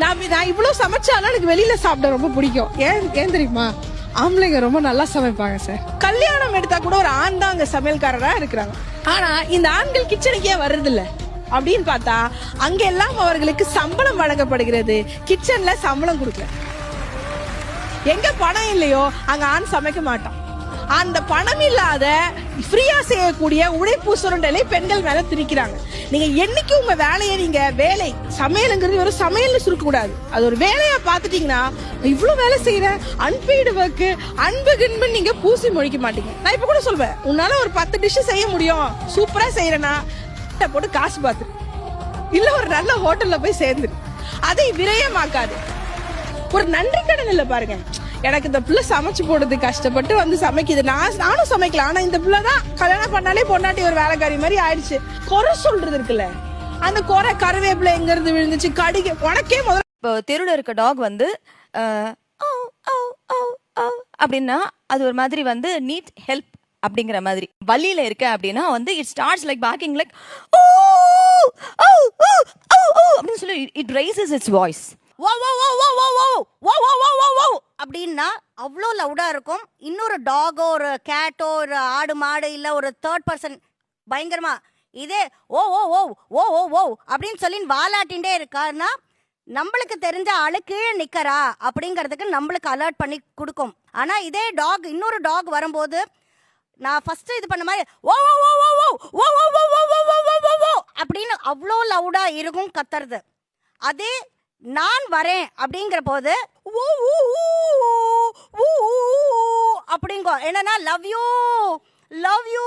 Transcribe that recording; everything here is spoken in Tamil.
நான் நான் இவ்வளவு சமைச்சாலும் எனக்கு வெளியில சாப்பிட ரொம்ப பிடிக்கும். ஏன் ஏன் தெரியுமா? ஆம்பளைங்க ரொம்ப நல்லா சமைப்பாங்க சார் கல்யாணம் எடுத்தா கூட ஒரு ஆண் தான் அங்க சமையல்காரரா இருக்கிறாங்க. ஆனா இந்த ஆண்கள் கிச்சனுக்கே வர்றது இல்ல அப்படின்னு பார்த்தா அங்க எல்லாம் அவர்களுக்கு சம்பளம் வழங்கப்படுகிறது. கிச்சன்ல சம்பளம் கொடுக்கல. எங்க பணம் இல்லையோ அங்க ஆண் சமைக்க மாட்டான். அந்த பணம் இல்லாத ஃப்ரீயா செய்யக்கூடிய உழைப்பு சுரண்டலை பெண்கள் மேல திணிக்கிறாங்க. நீங்க என்னைக்கு உங்க வேலையை நீங்க வேலை சமையலுங்கிறது ஒரு சமையல்னு சுருக்க கூடாது அது ஒரு வேலையா பாத்துட்டீங்கன்னா இவ்வளவு வேலை செய்யற அன்பெய்டு ஒர்க்கு அன்பு கின்பு நீங்க பூசி மொழிக்க மாட்டீங்க. நான் இப்ப கூட சொல்வேன் உன்னால ஒரு பத்து டிஷ் செய்ய முடியும். சூப்பரா செய்யறேன்னா போட்டு காசு பாத்து. இல்ல ஒரு நல்ல ஹோட்டல்ல போய் சேர்ந்துரு. அதை விரயமாக்காது. ஒரு நன்றி கடன் இல்ல பாருங்க. எனக்கு இந்த பிள்ளை சமைச்சு போடுறது கஷ்டப்பட்டு வந்து சமைக்குது. நான் நானும் சமைக்கலாம் ஆனா இந்த பிள்ளை தான் கல்யாணம் பண்ணாலே பொண்டாட்டி ஒரு வேலைக்காரி மாதிரி ஆயிடுச்சு. குறை சொல்றது இருக்குல்ல? அந்த குறை கருவேப்பிலை எங்க இருந்து விழுந்துச்சு? கடிக்க உனக்கே முதல்ல இப்போ தெருவில் இருக்க டாக் வந்து "ஓ, ஓ, ஓ, அப்படின்னா அது ஒரு மாதிரி வந்து நீட் ஹெல்ப் அப்படிங்கிற மாதிரி. வழியில இருக்க அப்படின்னா வந்து it starts like barking like ஓ ஓ ஓ ஓ ஓ அப்படின்னு சொல்லி இட் ரைசஸ் இட்ஸ் வாய்ஸ் ஓ ஓ ஓ ஓ ஓ ஓ ஓ ஓ ஓ ஓ ஓ அப்படின்னா அவ்வளோ லவுடாக இருக்கும் இன்னொரு டாகோ ஒரு கேட்டோ ஒரு ஆடு மாடு இல்லை ஒரு தேர்ட் பர்சன் பயங்கரமாக இதே ஓ ஓ ஓ ஓ ஓ ஓ அப்படின்னு சொல்லி வாலாட்டின்ண்டே இருக்காருன்னா நம்மளுக்கு தெரிஞ்ச ஆளு கீழே நிற்கிறா அப்படிங்கிறதுக்கு நம்மளுக்கு அலர்ட் பண்ணி கொடுக்கும் ஆனால் இதே டாக் இன்னொரு டாக் வரும்போது நான் ஃபஸ்ட்டு இது பண்ண மாதிரி ஓ ஓ ஓ ஓ ஓ ஓ ஓ ஓ ஓ ஓ ஓ ஓ ஓ ஓ அப்படின்னு அவ்வளோ லவுடாக இருக்கும் கத்துறது அதே நான் வரேன் அப்படிங்கிற போது ஊ, ஊ, ஊ, ஊ, அப்படிங்கோ. என்னன்னா லவ் யூ லவ் யூ